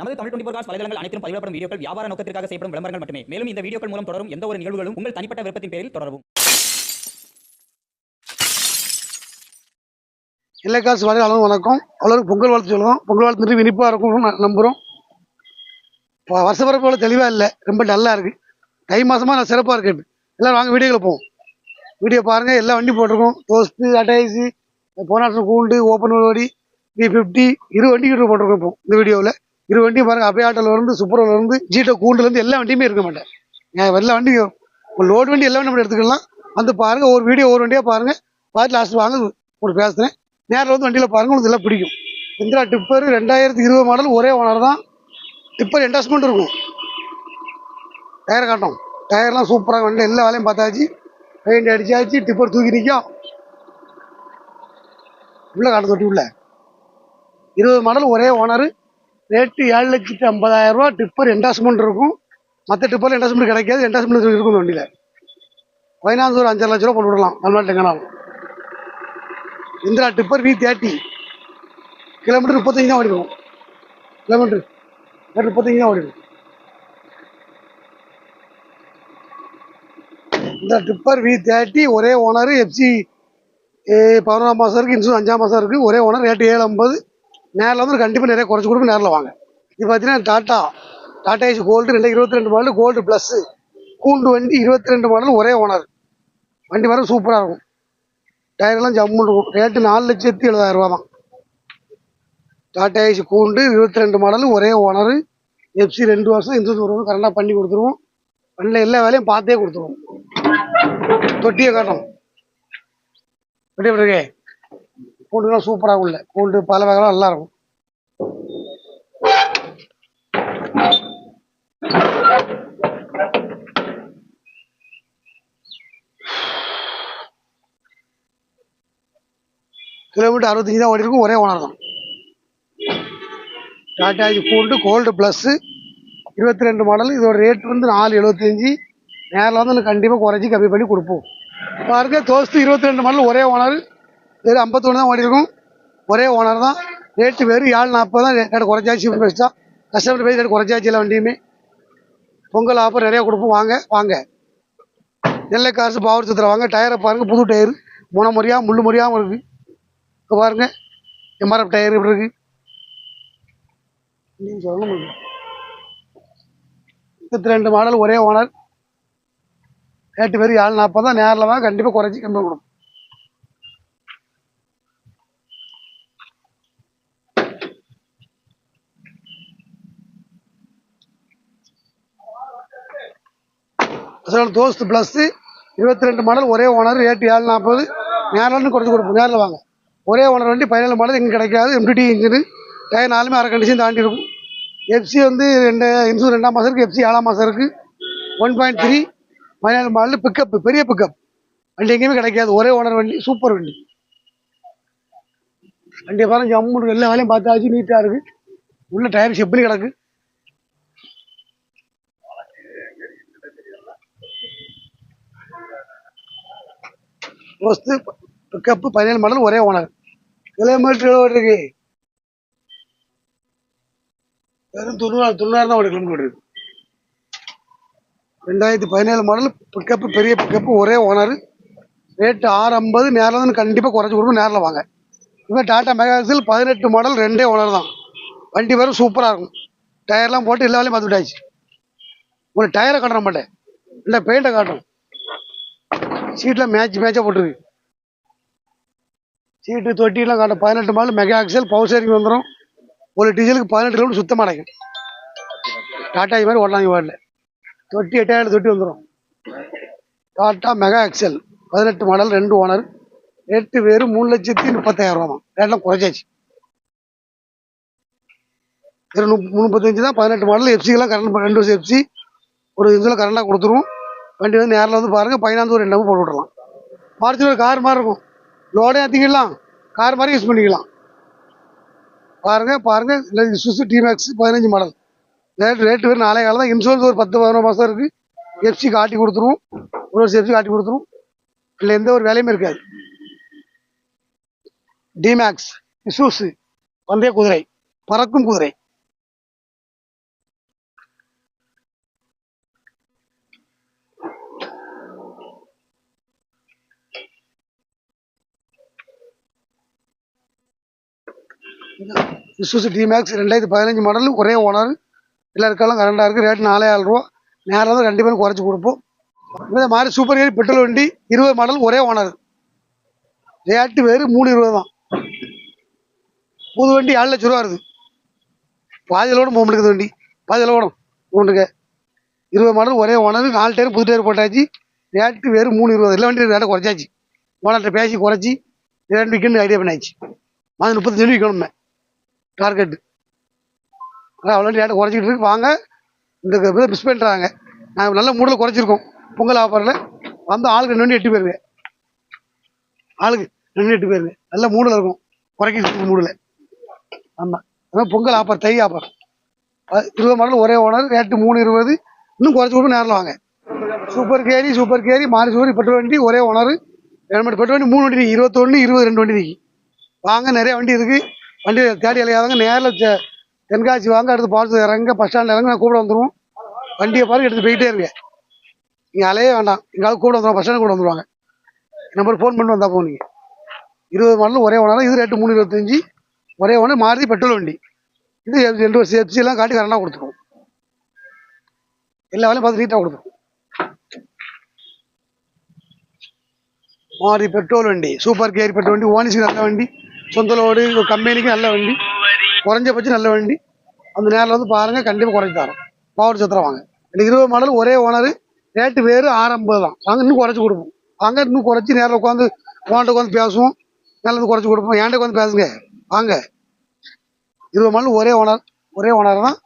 நமது Tamil twenty four cos வலைதளங்கள் அனைத்தும் பதிவிடப்படும் வீடியோக்கள் வியாபார நோக்கத்திற்காக செய்யப்படும் விளம்பரங்கள் மட்டுமே. மேலும் இந்த வீடியோக்கள் மூலம் தொடரும் எந்த ஒரு நிகழ்வுகளும் உங்கள் தனிப்பட்ட விருப்பத்தின் பேரில் தொடரவும். இல்லை காசு வரை அளவு வணக்கம். அவ்வளவு பொங்கல் வாழ்த்து சொல்லுவோம். பொங்கல் வாழ்த்து நிறைய இனிப்பாக இருக்கும்னு நம்புகிறோம் இப்போ வருஷ பிறப்பு தெளிவாக இல்லை. ரொம்ப டல்லாக இருக்குது தை மாதமாக நான் சிறப்பாக இருக்கு எல்லோரும் வாங்க வீடியோவில் போவோம். வீடியோ பாருங்கள் எல்லா வண்டி போட்டிருக்கோம். தோஸ்து அட்டைசி போனாட்டம் கூண்டு ஓப்பன் வண்டி வி ஃபிஃப்டி இரு வண்டி கிட்ட போட்டிருக்கோம் இப்போ இந்த வீடியோவில். இரு வண்டியும் பாருங்கள் அபயாட்டில் இருந்து சூப்பரில் இருந்து ஜீட்டோ கூண்டுலேருந்து எல்லா வண்டியுமே இருக்க மாட்டேன். எல்லா வண்டியும். ஒரு லோடு வண்டி எல்லா வண்டி எடுத்துக்கலாம். வந்து பாருங்கள் ஒரு வீடியோ ஒரு வண்டியாக பாருங்கள் பார்த்து லாஸ்ட் வாங்க உங்களுக்கு பேசுகிறேன் நேரில் வந்து வண்டியில் பாருங்கள் உங்களுக்கு எல்லாம் பிடிக்கும். இந்திரா டிப்பர் ரெண்டாயிரத்தி இருபது மாடல் ஒரே ஓனர் தான். டிப்பர் என்டாஸ்மெண்ட் இருக்கும். டயர் காட்டும். டயர்லாம் சூப்பராக வண்டி எல்லா வேலையும் பார்த்தாச்சு. பெயிண்ட் அடிச்சாச்சு டிப்பர் தூக்கி நிற்கும் உள்ள காட்ட தொட்டி உள்ள. இருபது மாடல் ஒரே ஓனர் ரேட்டு ஏழு லட்சத்தி ஐம்பதாயிரம் ரூபா டிப்பர் என்டாஸ்மெண்ட் இருக்கும். மற்ற டிப்பரில் என்டாஸ்மெண்ட் கிடைக்காது என்டாஸ்மெண்ட் இருக்கும் வண்டியில். பதினாறு ஒரு அஞ்சரை லட்ச ரூபா போட்டு விடலாம் தமிழ்நாட்டில் எங்கனாலும். Intra tipper V thirty kilometre முப்பத்தஞ்சு தான் ஓடிடும். கிலோமீட்டர் முப்பத்தஞ்சு தான் ஓடிடும். இந்த டிப்பர் வி தேர்ட்டி ஒரே ஓனர் எஃப்சி பதினொன்றாம் மாதம் இருக்குது இன்சூரன்ஸ் அஞ்சாம் மாதம் இருக்குது ஒரே ஓனர் ரேட்டு ஏழு ஐம்பது நேரில் வந்து கண்டிப்பாக நிறைய குறைச்சி கொடுக்கும் நேரில் வாங்க. இது பார்த்தீங்கன்னா டாட்டா டாடா ஏஜ் கோல்டு ரெண்டு இருபத்தி ரெண்டு மாடல் கோல்டு ப்ளஸ்ஸு கூண்டு வண்டி இருபத்தி ரெண்டு மாடல் ஒரே ஓனர் வண்டி வர சூப்பராக இருக்கும். டயர்லாம் ஜம்முன்னு இருக்கும் ரேட்டு நாலு லட்சத்தி எழுபதாயிரம் ரூபா தான். டாடா ஏசி கூண்டு இருபத்தி ரெண்டு மாடல் ஒரே ஓனர் எஃப்சி ரெண்டு வருஷம் இன்சூரன்ஸ் ஒரு வருஷம் கரெக்டாக பண்ணி கொடுத்துருவோம். வண்டியில் எல்லா வேலையும் பார்த்தே கொடுத்துருவோம். தொட்டியை காட்டணும் எப்படி இருக்கே? கூண்டுலாம் சூப்பராக உள்ள. கூண்டு பல வகைலாம் நல்லா இருக்கும். கிலோமீட்டர் அறுபத்தஞ்சு தான் ஓடி இருக்கும் ஒரே ஓனர் தான். டாட்டா ஏசி கூண்டு கோல்டு ப்ளஸ்ஸு இருபத்தி ரெண்டு மாடல் இதோட ரேட் வந்து நாலு எழுபத்தஞ்சி. நேரில் வந்து எனக்கு கண்டிப்பாக குறைச்சி கம்மி பண்ணி கொடுப்போம். பாருங்க தோஸ்து இருபத்தி ரெண்டு மாடல் ஒரே ஓனர் வெறும் ஐம்பத்தொன்று தான் ஓடி இருக்கும் ஒரே ஓனர் தான். ரேட்டு வெறும் ஏழு நாற்பது தான் ரேட் குறைச்சாச்சு தான் கஸ்டமர் பேசி ரேட் குறைஞ்சாச்சு இல்லை வண்டியுமே. பொங்கல் ஆஃபர் நிறையா கொடுப்போம். வாங்க வாங்க. நெல்லை காசு பவர் சுத்துற வாங்க. டயரை பாருங்கள் புது டயர் முனை முறையாக முள்ளு முறையாகவும் இருக்குது இப்போ பாருங்க. எம்ஆர்எஃப் டயர் இப்படி இருக்கு. நீங்கள் சொல்லணும் இருபத்தி ரெண்டு மாடல் ஒரே ஓனர் ரேட்டு வெறும் ஏழு நாற்பது தான். நேரில் வாங்க. கண்டிப்பாக குறைச்சி கம்மி கொடுக்கும் அதனால் தோஸ்து ப்ளஸ்ஸு இருபத்தி ரெண்டு மாடல் ஒரே ஓனர் ரேட்டு ஏழு நாற்பது நேரில் குறைச்சி கொடுப்போம். நேரில் வாங்க. ஒரே ஓனர் வண்டி பதினேழு மாடல் இங்கே கிடைக்காது. எம்டிடி இன்ஜினு டயர் நாலுமே அரை கண்டிஷன் தாண்டி இருக்கும். எஃப்சி வந்து ரெண்டு இன்சூர் ரெண்டாம் மாதம் இருக்குது எஃப்சி ஏழாம் மாதம் இருக்குது ஒன் பாயிண்ட் த்ரீ பதினேழு மாடல் பிக்கப் பெரிய பிக்கப் வண்டி எங்கேயுமே கிடைக்காது. ஒரே ஓனர் வண்டி சூப்பர் வண்டி. வண்டியை பாருங்க ஜம்மு எல்லா வேலையும் பார்த்தாச்சு நீட்டாக இருக்குது உள்ள டயர் செப்பலி கிடக்கு. ஃபஸ்ட்டு பிக்கப்பு பதினேழு மாடல் ஒரே ஓனர் கிலோமீட்டர் எவ்வளோ வெறும் தொண்ணூறு தொண்ணூறு தான் ஒரு கிலோமீட்டர் ஓடுது ரெண்டாயிரத்தி பதினேழு மாடல் பிக்கப்பு பெரிய பிக்கப்பு ஒரே ஓனர் ரேட்டு ஆறு ஐம்பது நேரில் வந்து கண்டிப்பாக குறைச்சி கொடுக்கும் நேரில் வாங்க. இப்போ டாட்டா மெகாசில் பதினெட்டு மாடல் ரெண்டே ஓனர் தான். வண்டி வேறு சூப்பராக இருக்கும். டயர்லாம் போட்டு எல்லா வேலையும் பார்த்து விட்டாச்சு உங்களுக்கு டயரை காட்டுற மாட்டேன். இல்லை பெயிண்டை காட்டும் சீட்டில் மேட்ச் மேட்சாக போட்டிருக்கு. சீட்டு தொட்டிலாம் காட்ட பதினெட்டு model mega XL power steering வந்துடும் ஒரு டீசலுக்கு பதினெட்டு கிலோமீட்டர் சுத்தமாக அடைக்கும் டாட்டா இது மாதிரி ஓடலாம் வார்டில் தொட்டி எட்டாயிரம் தொட்டி வந்துடும் டாட்டா மெகா எக்ஸல் பதினெட்டு மாடல் ரெண்டு ஓனர் ரேட்டு வெறும் மூணு லட்சத்தி முப்பத்தாயிரம் ரூபா தான் ரேட்லாம் குறைச்சாச்சு வெறும் முப்பத்தஞ்சு தான் பதினெட்டு மாடல் எஃப்சிக்கெல்லாம் கரண்ட் ரெண்டு வருஷம் எஃப்சி ஒரு இதில் கரண்டாக கொடுத்துருவோம். வண்டி வந்து நேரில் வந்து பாருங்கள் பதினாந்து ஒரு ரெண்டு போட்டு விடலாம் மார்ச்சில் ஒரு கார் மாதிரி இருக்கும். லோடே ஏற்றிக்கலாம் கார் மாதிரி யூஸ் பண்ணிக்கலாம். பாருங்கள் பாருங்கள் இல்லை சுசு டிமேக்ஸ் பதினஞ்சு மாடல் ரேட் ரேட்டு வெறும் நாளே காலம் தான் இன்சூரன்ஸ் ஒரு பத்து பதினோரு மாதம் இருக்குது எஃப்சி காட்டி கொடுத்துருவோம் ஒரு வருஷம் எஃப்சி காட்டி கொடுத்துருவோம் இல்லை எந்த ஒரு வேலையுமே இருக்காது. டிமேக்ஸ் இசூஸு பந்தய குதிரை. பறக்கும் குதிரை. இசூசு டிமேக்ஸ் ரெண்டாயிரத்தி பதினஞ்சு மாடல் ஒரே ஓனர் எல்லாருக்காலும் கரண்டாக இருக்குது ரேட் நாலாயிரம் ரூபா. நேரம் தான் ரெண்டு பேரும் குறைச்சி கொடுப்போம். இந்த மாதிரி சூப்பர் ஏரி பெட்ரோல் வண்டி இருபது மாடல் ஒரே ஓனர் ரேட்டு வேறு மூணு இருபது தான். புது வண்டி ஏழு லட்ச ரூபா இருக்குது பாதியிலோட போக முடியுது வண்டி. பாதியில் ஓடும் ஒன்றுக்கு இருபது மாடல் ஒரே ஓனர் நாலு டயர் புது டயர் போட்டாச்சு. ரேட்டு வேறு மூணு இருபது. எல்லா வண்டி ரேட்டை குறைச்சாச்சு. ஓனர்கிட்ட பேசி குறைச்சி ரெண்டு விற்கணும் ஐடியா பண்ணியாச்சு. மாதிரி முப்பத்தஞ்சு விற்கணுமே டார்கெட்டு அதான் அவ்வளோ ரேட்டை குறைச்சிக்கிட்டு இருக்கு. வாங்க. இந்த இதை மிஸ் பண்ணுறாங்க நாங்கள் நல்ல மூடில் குறைச்சிருக்கோம். பொங்கல் ஆஃபரில் வந்து ஆளுக்கு ரெண்டு எட்டு பேருங்க. ஆளுக்கு ரெண்டு எட்டு பேருங்க. நல்ல மூடில் இருக்கும். குறைக்க மூடில். ஆமாம் அதான் பொங்கல் ஆஃபர் தை ஆஃபர். இருபது மாடல் ஒரே ஓனர். ரேட்டு மூணு இருபது. இன்னும் குறைச்சி கொடுக்க நேரில் வாங்க. சூப்பர் கேரி சூப்பர் கேரி மாறி சூப்பர் பெட்ரோல் வண்டி ஒரே ஓனர். ரெண்டு பெட்ரோல் வண்டி மூணு வண்டி இருபத்தொன்று இருபது ரெண்டு வண்டி. வாங்க நிறைய வண்டி இருக்குது வண்டி தேடி அலையாதவங்க நேரில் தென்காசி வாங்க அடுத்து பார்த்து இறங்க பஸ் ஸ்டாண்டில் இறங்க நான் கூட வந்துடுவோம் வண்டியை பாருங்க எடுத்து போயிட்டே இருங்க. நீங்கள் அலையே வேண்டாம். எங்களால் கூட வந்துடுவோம் பஸ் ஸ்டாண்டு கூட வந்துடுவாங்க நம்பர் ஃபோன் பண்ணி வந்தால் போனீங்க இருபது மாடல் ஒரே ஓனர் இது ரேட்டு மூணு இருபத்தஞ்சி. ஒரே ஒன்று மாறுதி பெட்ரோல் வண்டி. இது ரெண்டு வருஷம் எஃப்சி எல்லாம் காட்டி கரெக்டாக கொடுத்துருவோம். எல்லா வேலையும் பார்த்து நீட்டாக கொடுத்துருவோம். மாறி பெட்ரோல் வண்டி சூப்பர் கேரி பெட்ரோல் வண்டி ஓனிசி நல்ல வண்டி. சொந்த லோடு கம்பெனிக்கு நல்ல வண்டி. குறைஞ்சபட்சம் நல்ல வண்டி. அந்த நேரில் வந்து பாருங்கள் கண்டிப்பாக குறைச்சி தரோம் பவர் சத்திரம் வாங்க. இந்த இருபது மாடல் ஒரே ஓனர் ரேட்டு வேறு ஆறு ஐம்பது தான். நாங்கள் இன்னும் குறைச்சி கொடுப்போம். வாங்க இன்னும் குறைச்சி நேரில் உட்காந்து ஓன்ட்ட உட்காந்து பேசுவோம். நல்லது குறைச்சி கொடுப்போம். ஏன்ட்ட உட்காந்து பேசுங்க. வாங்க. இருபது மாடல் ஒரே ஓனர் ஒரே ஓனர் தான்.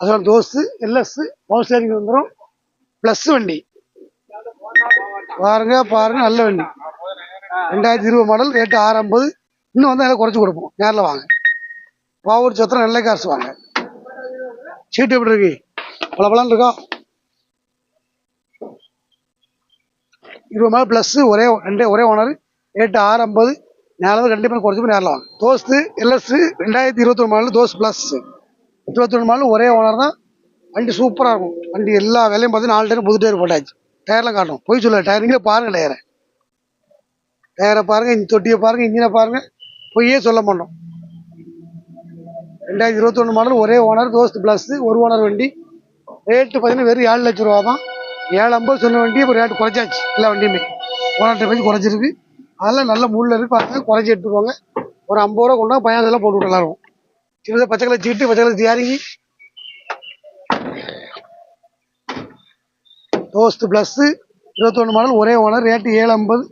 அதோட தோஸ்து எல்எஸ் பவர் ஸ்டேரிங் வந்துடும் ப்ளஸ் வண்டி. பாருங்க பாருங்க நல்ல வண்டி. ரெண்டாயிரத்தி இருபது மாடல் ரேட்டு ஆறு ஐம்பது இன்னும் வந்து எல்லாம் குறைச்சி கொடுப்போம். நேரில் வாங்க. பாவூர் சத்திரம் நல்ல காசு வாங்க. சீட்டு எப்படி இருக்கு? பல பலன் இருக்கா? இருபது மேலே ப்ளஸ்ஸு ஒரே ரெண்டே ஒரே ஓனர் ரேட்டு ஆறு ஐம்பது. நேரில் கண்டிப்பாக குறைச்சி நேரில் வாங்க. தோஸ்து எல்எஸ்ஸு ரெண்டாயிரத்தி இருபத்தொன்று மாடல் தோஸ் ப்ளஸ்ஸு இருபத்தொன்று மாடல் ஒரே ஓனர் தான். வண்டி சூப்பராக இருக்கும். வண்டி எல்லா வேலையும் பார்த்து நாலு டயர் புது டயர் போட்டாச்சு. டயர்லாம் காட்டும் போய் சொல்ல டயர் நீங்களே பாருங்கள் டயரை டயரை பாருங்கள் தொட்டியை பாருங்கள் இன்ஜினை பாருங்கள் பொய்யே சொல்ல மாட்டோம். ரெண்டாயிரத்தி இருபத்தொன்று மாடல் ஒரே ஓனர் தோஸ்து ப்ளஸ் ஒரு ஓனர் வண்டி. ரேட்டு பார்த்தீங்கன்னா வெறும் ஏழு லட்ச ரூபா தான். ஏழு ஐம்பது சொன்ன வண்டி இப்போ ரேட்டு குறைச்சாச்சு எல்லா வண்டியுமே. ஓனர்கிட்ட பேசி குறைச்சிருக்கு அதெல்லாம் நல்ல முள்ள இருக்கு. பாருங்க குறைச்சி எடுத்துக்கோங்க. ஒரு ஐம்பது ரூபா கொண்டா பையன் போட்டு விட்டு எல்லாரும் சின்னதாக பச்சை கலர் சீட்டு பச்சை கலர் தியாரிங்கி தோஸ்து ப்ளஸ்ஸு இருபத்தொன்று மாடல் ஒரே ஓனர் ரேட்டு ஏழு ஐம்பது.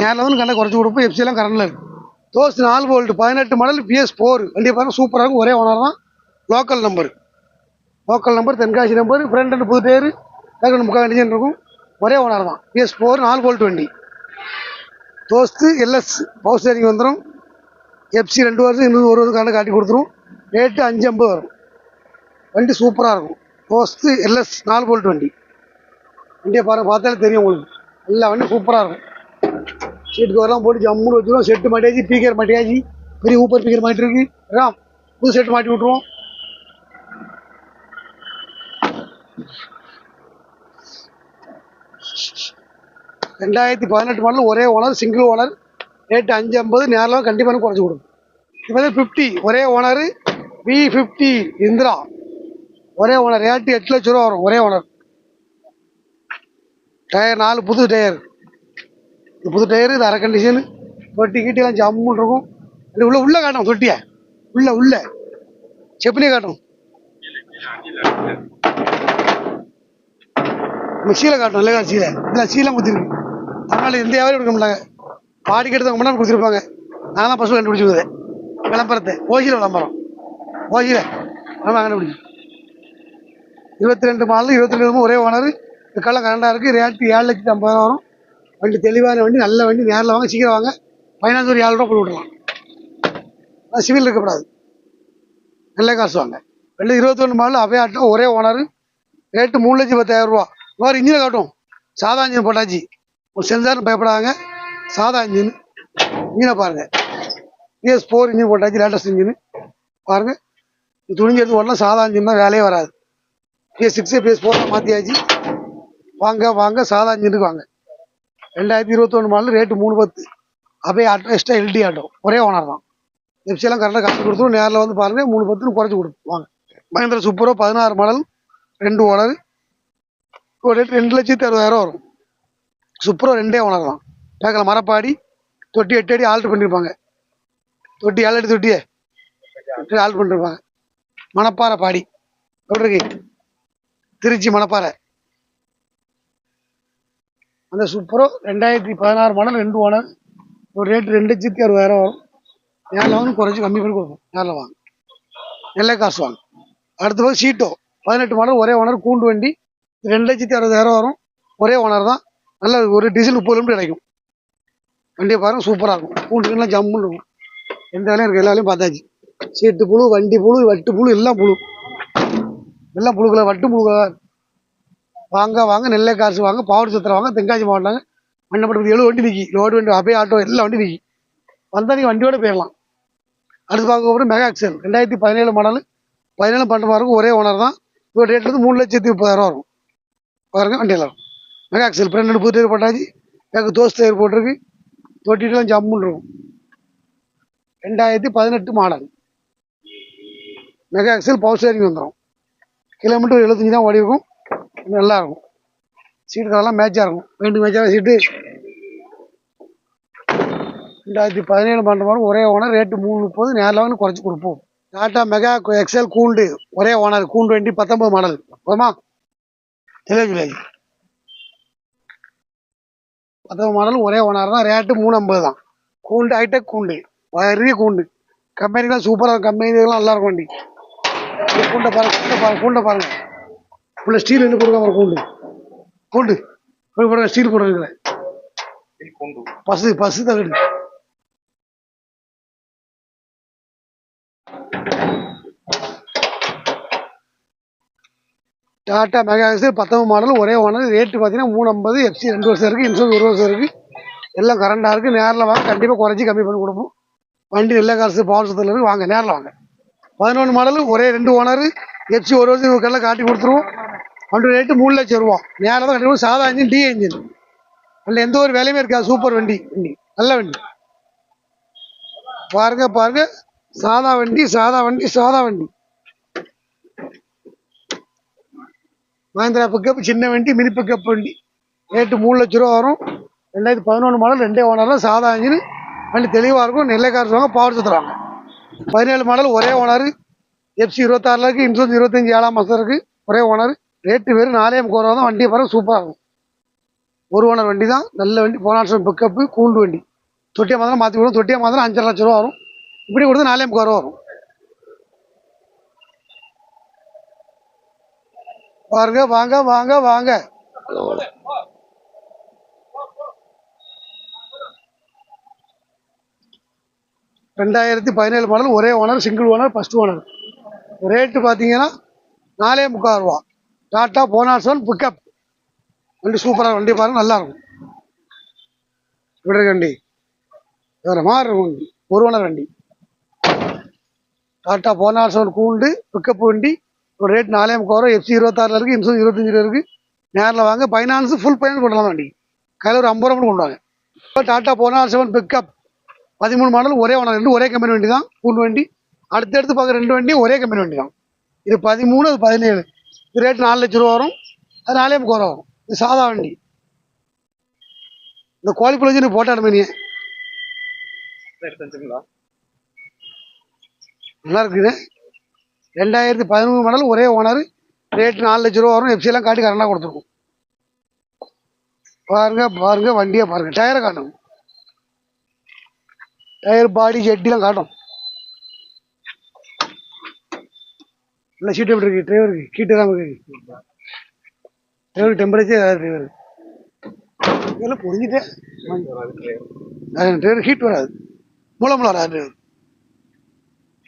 நேரில் வந்து கண்டா குறைச்சி கொடுப்போம். எஃப்சியெல்லாம் கரண்டில் இருக்குது தோஸ்து நாலு வோல்ட் பதினெட்டு மாடல் பிஎஸ் ஃபோர் வண்டி பாருங்க சூப்பராக இருக்கும். ஒரே ஓனர் தான். Local number local number Tenkasi number front ரெண்டு புது பேர். பேக் முக்கால் இன்ஜின் இருக்கும். ஒரே ஓனர் தான். பிஎஸ் ஃபோர் நாலு வோல்ட் வண்டி. தோஸ்து எல்எஸ் பவர் ஸ்டேரிங் வந்துடும் எஃப்சி ரெண்டு வருஷம் இன்னும் ஒரு வருஷம் கண்டு காட்டி கொடுத்துரும். ரேட்டு அஞ்சு ஐம்பது வரும். வண்டி சூப்பராக இருக்கும். தோஸ்து எல்எஸ் நாலு வோல்ட் வண்டி. வண்டியை பாருங்கள் பார்த்தாலே தெரியும் உங்களுக்கு. எல்லா வண்டியும் சூப்பராக இருக்கும். சீட்டு கவர்லாம் போட்டு ஜம்முன்னு வச்சுருவோம். செட்டு மாட்டியாச்சு பீக்கர் மாட்டியாச்சு. பெரிய ஊப்பர் பீக்கர் மாட்டிருக்கு ராம் புது செட்டு மாட்டி விட்ருவோம் ரெண்டாயிரத்தி பதினெட்டு மாடல் ஒரே ஓனர் சிங்கிள் ஓனர் ரேட்டு அஞ்சு ஐம்பது நேரில் கண்டிப்பாக குறைச்சி கொடுக்கும். இப்போ ஃபிஃப்டி ஒரே ஓனர் வி ஃபிஃப்டி இந்திரா. ஒரே ஓனர் ரேட்டு எட்டு லட்ச ரூபா வரும் ஒரே ஓனர் டயர் நாலு புது டயர் இது புது டயரு இது அரை கண்டிஷன் தொட்டி கீட்டிலாம் ஜம்முன்னு இருக்கும். இது உள்ள உள்ள காட்டும் தொட்டியை. உள்ள உள்ள. செப்பனே காட்டும் மிக்சியில் காட்டும் இல்லை சீலை இல்லை சீலை குத்திருக்கு. அதனால எந்த வியாபாரம் எடுக்க மாட்டாங்க. பாடி எடுத்தவங்க மட்டும் கொடுத்துருப்பாங்க. நான் தான் பசு கண்டுபிடிச்சிருக்குது விளம்பரத்தை. ஓசியில் விளம்பரம். ஓசியில் நம்ம கண்டுபிடிச்சி. இருபத்தி ரெண்டு மாடல் இருபத்தி ரெண்டு ஒரே ஓனர் இதுக்கெல்லாம் கரண்டாக இருக்குது ரேட்டு ஏழு லட்சத்தி ஐம்பதாயிரம் வரும். வண்டி தெளிவான வண்டி நல்ல வண்டி நேரில் வாங்க சீக்கிரம் வாங்க. ஃபைனான்ஸ் ஒரு ஏழு ரூபா போட்டு விடலாம் ஆனால் சிவில் இருக்கக்கூடாது. நல்ல காசு வாங்க. ரெண்டு இருபத்தொன்று மாடல் அவே ஆட்டம் ஒரே ஓனர் ரேட்டு மூணு லட்சம் பத்தாயிரம் ரூபா. வேறு இன்ஜினை காட்டும். சாதா இன்ஜின் போட்டாச்சு. ஒரு சென்சார்னு பயப்படாங்க சாதா இன்ஜின் இன்ஜினை பாருங்கள் பிஎஸ் ஃபோர் இன்ஜின் போட்டாச்சு லேட்டஸ்ட் இன்ஜின் பாருங்கள் இது துணிஞ்சு எடுத்து ஓடலாம் சாதா இன்ஜின் தான் வேலையே வராது. பிஎஸ் சிக்ஸு பிஎஸ் ஃபோர் மாற்றியாச்சு வாங்க வாங்க சாதா இன்ஜினுக்கு வாங்க. ரெண்டாயிரத்தி இருபத்தொன்று மாடல் ரேட்டு மூணு பத்து. அப்படியே ஆட்டோ எக்ஸ்ட்ரா எல்டி ஆட்டோ ஒரே ஓனர் தான். எஃப்சி கரெக்டாக காசு கொடுத்துரும். நேரில் வந்து பாருங்கள் மூணு பத்துன்னு குறைச்சி கொடுப்போம் வாங்க. மகேந்திர சூப்பரோ பதினாறு மாடல் ரெண்டு ஓனர் ஒரு ரேட் ரெண்டு லட்சத்தி அறுபதாயிரம் வரும். சூப்பரோ ரெண்டே ஓனர் தான். பேக்கில் மரப்பாடி தொட்டி எட்டு அடி ஆல்ட்ரு பண்ணியிருப்பாங்க தொட்டி ஏழு அடி தொட்டியே. ஆல்ட்ரு பண்ணியிருப்பாங்க மணப்பாறை பாடி. எப்படி இருக்கு? திருச்சி மணப்பாறை. அந்த சூப்பரோ ரெண்டாயிரத்தி பதினாறு மாடல் ரெண்டு ஓனர் ஒரு ரேட் ரெண்டு லட்சத்தி அறுபதாயிரம் வரும். நேரில் வாங்க குறைச்சி கம்மி பண்ணி கொடுப்போம். நேரில் வாங்க. நெல்லை காசு வாங்க. அடுத்து போய் சீட்டோ பதினெட்டு மாடல் ஒரே ஓனர் கூண்டு வண்டி. ரெண்டு லட்சத்தி அறுபதாயிரம் வரும். ஒரே ஓனர் தான். நல்ல ஒரு டீசல் முப்பது கிலோமீட்டர் கிடைக்கும். வண்டியை பாருங்கள் சூப்பராக இருக்கும். கூண்டுக்கெல்லாம் ஜம்முன்னு இருக்கும். எந்த வேலையும் இருக்குது. எல்லா வேலையும் பார்த்தாச்சு. சீட்டு புழு வண்டி புழு வட்டு புழு எல்லாம் புழு. எல்லாம் புழுக்களை வட்டு புழுக்களா வாங்க வாங்க நெல்லை காசு வாங்க பாவடி சத்திரம் வாங்க தென்காசி மாவட்டாங்க மண்ணப்பட்டு எழுபது வண்டி நிற்கி லோடு வண்டி அப்படியே ஆட்டோ எல்லா வண்டி நிற்கி வந்தால் நீங்கள் வண்டியோட போயிடலாம் அடுத்து பார்க்க போகிறது மெகா எக்ஸல் ரெண்டாயிரத்தி பதினேழு மாடல் பதினேழு பன்னெண்டு இருக்கும். ஒரே ஓனர் தான். இப்போ ரேட் வந்து மூணு லட்சத்தி முப்பதாயிரம் வரும். பாருங்க வண்டியில் வரும். மெகா எக்ஸல் ஃப்ரெண்ட் புது டயர் போட்டாச்சு. எனக்கு தோஸ் டயர் போட்டிருக்கு. தொட்டிட்டுலாம் ஜம்முன்னு இருக்கும். ரெண்டாயிரத்தி பதினெட்டு model mega XL power steering வந்துடும் கிலோமீட்டர் எழுபத்தஞ்சி தான் ஓடி இருக்கும் நல்லா இருக்கும் சீட்டு கலர்லாம் மேட்சாக இருக்கும். ரெண்டு மேட்சாக சீட்டு ரெண்டாயிரத்தி பதினேழு பண்ணுற மாதிரி ஒரே ஓனர் ரேட்டு மூணு முப்பது நேரில் வந்து குறைச்சி கொடுப்போம். டாட்டா மெகா எக்ஸல் கூண்டு ஒரே ஓனர் கூண்டு வண்டி பத்தொம்பது மாடல் போதுமா தெளிவு வில்லேஜ் பத்தொம்பது மாடல் ஒரே ஓனர் தான் ரேட்டு மூணு ஐம்பது தான். கூண்டு ஹைடெக் கூண்டு பெரிய கூண்டு கம்பெனிலாம் சூப்பராக இருக்கும். இதெல்லாம் நல்லா இருக்கும் வண்டி. கூண்டை பாருங்க கூண்டை பாருங்கள் கூண்டை பாருங்கள் உள்ள ஸ்டீல் என்ன கொடுக்காம கூண்டு. கூண்டு. போய் பாருங்க ஸ்டீல் போட்டுருக்குற பசு பசு தகடு டாட்டா மெகா எக்ஸல் பத்தொம்பது மாடல் ஒரே ஓனர். ரேட்டு பார்த்தீங்கன்னா மூணு ஐம்பது எஃப்சி ரெண்டு வருஷம் இருக்குது இன்சூரன்ஸ் ஒரு வருஷம் இருக்குது எல்லாம் கரண்டாக இருக்குது நேரில் வாங்க கண்டிப்பாக குறைச்சி கம்மி பண்ணி கொடுப்போம். வண்டி நல்ல காசு பவர் சத்தில் இருக்குது வாங்க நேரில் வாங்க. பதினொன்று மாடல் ஒரே ரெண்டு ஓனர். எஃப்சி ஒரு வருஷம் இவருக்கெல்லாம் காட்டி கொடுத்துருவோம். ஒன்று ரேட்டு மூணு லட்சம் ரூபா. நேரம் தான் கண்டிப்பாக சாதா இன்ஜின் டி இன்ஜின் அதில் எந்த ஒரு வேலையுமே இருக்காது. சூப்பர் வண்டி வண்டி. நல்ல வண்டி. பாருங்க பாருங்க. சாதா வண்டி சாதா வண்டி சாதா வண்டி. மஹேந்திரா பிக்கப் சின்ன வண்டி மினி பிக்கப் வண்டி. ரேட்டு மூணு லட்ச ரூபா வரும். ரெண்டாயிரத்தி பதினொன்று மாடல் ரெண்டே ஓனரில் சாதா இன்ஜின் வண்டி தெளிவாக இருக்கும். நெல்லை கார் பவர் சுற்றுறாங்க பதினேழு மாடல் ஒரே ஓனர் எஃப்சி இருபத்தாறில் இருக்குது இன்சூரன்ஸ் இருபத்தஞ்சி ஏழாம் மாதம் இருக்குது ஒரே ஓனர் ரேட்டு வெறும் நாலே முப்பது ரூபா தான் வண்டியை பாருங்க சூப்பராக இருக்கும். ஒரு ஓனர் வண்டி தான் நல்ல வண்டி போன வருஷம் பிக்கப்பு கூண்டு வண்டி. தொட்டியை மாதிரி மாற்றி விடும் தொட்டியா மாதிரி அஞ்சரை லட்ச ரூபா வரும். இப்படி கொடுத்து நாலே முக்கால் ரூபா வரும். பாருங்க வாங்க வாங்க வாங்க. ரெண்டாயிரத்தி பதினேழு மாடல் ஒரே owner single owner first owner rate பார்த்தீங்கன்னா நாலே முக்கால் ரூபா. டாட்டா போனாசன் ஒன் பிக்கப் வண்டி சூப்பராக வண்டி பாருங்க நல்லா இருக்கும். வண்டி. வேறு மாதிரி இருக்கும் வண்டி. ஒரு ஓனர் வண்டி. டாட்டா போனாசன் கூண்டு பிக்கப் வண்டி. ஒரு ரேட் நாலே முக்கால் எஃப்சி இருபத்தாறில் இருக்குது இன்சூரன்ஸ் இருபத்தஞ்சில் இருக்குது நேரில் வாங்க ஃபைனான்ஸ் ஃபுல் ஃபைனான்ஸ் கொண்டு வண்டி. கையில் ஒரு ஐம்பது ரூபா மட்டும் கொண்டு வாங்க இப்போ டாட்டா போனால் செவன் பிக்கப் பதிமூணு மாடல் ஒரே ஓனர். ரெண்டு ஒரே கம்பெனி வண்டி தான். கூண்டு வண்டி. அடுத்தடுத்து பார்க்குற ரெண்டு வண்டியும் ஒரே கம்பெனி வண்டி தான். இது பதிமூணு அது பதினேழு. இது ரேட் நாலு லட்ச ரூபா வரும். அது நாலே ரூபா வரும். இது சாதா வண்டி. இந்த கோழிப்புழஞ்சி போட்டா மணியே நல்லா இருக்குது. ரெண்டாயிரத்தி பதிமூணு மாடல் ஒரே ஓனர் ரேட் நாலு லட்ச ரூபா வரும். எஃப்சி எல்லாம் காட்டி கரெக்டாக கொடுத்துருக்கும். பாருங்க பாருங்க வண்டியை பாருங்க. டயரை காட்டும் டயர் பாடி ஜெட்டிலாம் காட்டும் இல்லை சீட் எப்படி இருக்கு? டிரைவருக்கு கீட்டு தான் இருக்கு? டிரைவருக்கு டெம்பரேச்சர் டிரைவர் இதெல்லாம் புரிஞ்சுட்டேன். டிரைவர் ஹீட் வராது. மூலம் வராது டிரைவர்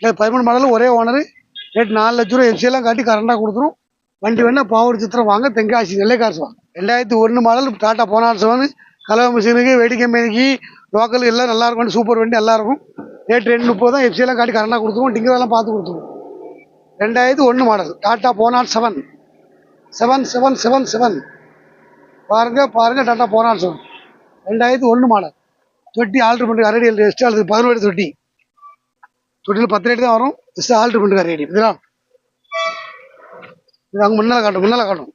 இல்லை பதிமூணு மாடலும் ஒரே ஓனர் ரேட் நாலு லட்ச ரூபா எஃப்சி காட்டி கரண்டாக கொடுத்துரும். வண்டி வேணால் பாவர் சித்திரம் வாங்க தென்காசி நெல்லை காசு வாங்க. ரெண்டாயிரத்தி ஒன்று மாடல் டாட்டா போனால் செவன் கலவை மிஷினுக்கு வெடி கம்பெனிக்கு லோக்கல் எல்லாம் நல்லாயிருக்கும் சூப்பர் வண்டி நல்லாயிருக்கும் ரேட் ரெண்டு முப்பது தான் எஃப்சியெல்லாம் காட்டி கரண்டாக கொடுத்துருவோம். டிங்கரெல்லாம் பார்த்து கொடுத்துருவோம். ரெண்டாயிரத்தி ஒன்று மாடல் டாட்டா போனால் seven seven seven seven seven பாருங்க பாருங்க டாட்டா போனால் செவன் ரெண்டாயிரத்தி ஒன்று மாடல் தொட்டி ஆல்ட்ரு பண்ணி அரடி எக்ஸ்ட்ரா பதினோடு தொட்டி. தொட்டியில் பத்து ரேட்டு தான் வரும். ஜஸ்ட் ஆல்ட்ரு பண்ணுற அரடி இதெல்லாம் இது அங்கே முன்னால் காட்டும் முன்னால் காட்டும்.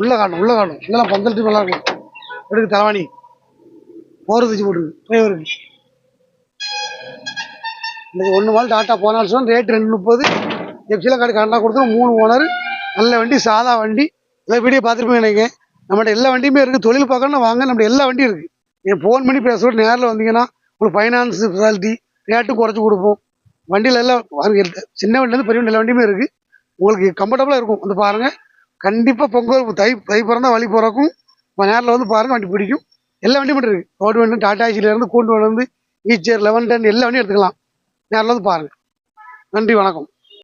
உள்ளே காட்டும் உள்ளே காட்டும். இதெல்லாம் பந்தல் நல்லா இருக்கும். எடுக்கு தலைவாணி. போகிறது வச்சு போட்டுருக்கு. டிரைவருக்கு இன்னைக்கு ஒன்று மால் டாட்டா போனாலும் சொன்னால் ரேட் ரெண்டு முப்பது. எஃப்சியில் கார்டு கரெக்டாக கொடுத்துரும் மூணு ஓனர் நல்ல வண்டி சாதா வண்டி. எல்லாம் வீடியோ பார்த்துருப்பீங்க நினைக்கிறேன். நம்மகிட்ட எல்லா வண்டியுமே இருக்குது தொழில் பார்க்கணும்னா வாங்க நம்மகிட்ட எல்லா வண்டியும் இருக்குது நீங்கள் ஃபோன் பண்ணி பேசுகிற நேரில் வந்தீங்கன்னா உங்களுக்கு ஃபைனான்ஸ் ஃபெசாலிட்டி ரேட்டும் குறைச்சி கொடுப்போம். வண்டியில் எல்லாம் சின்ன வண்டிலேருந்து பெரிய வண்டி எல்லா வண்டியுமே இருக்குது உங்களுக்கு கம்ஃபர்டபுளாக இருக்கும். வந்து பாருங்கள் கண்டிப்பாக பொங்கல் தை தை பிறந்தால் வழி பிறக்கும். நேரில் வந்து பாருங்கள் வண்டி பிடிக்கும். எல்லா வண்டியும் மட்டும் இருக்குது ரோடு வண்டி டாட்டா ஏசிலேருந்து கூண்டு வண்டிலேருந்து ஈச்சர் லெவன் டென் எல்லா வண்டியும் எடுத்துக்கலாம். நேரில் வந்து பாருங்கள் நன்றி வணக்கம்.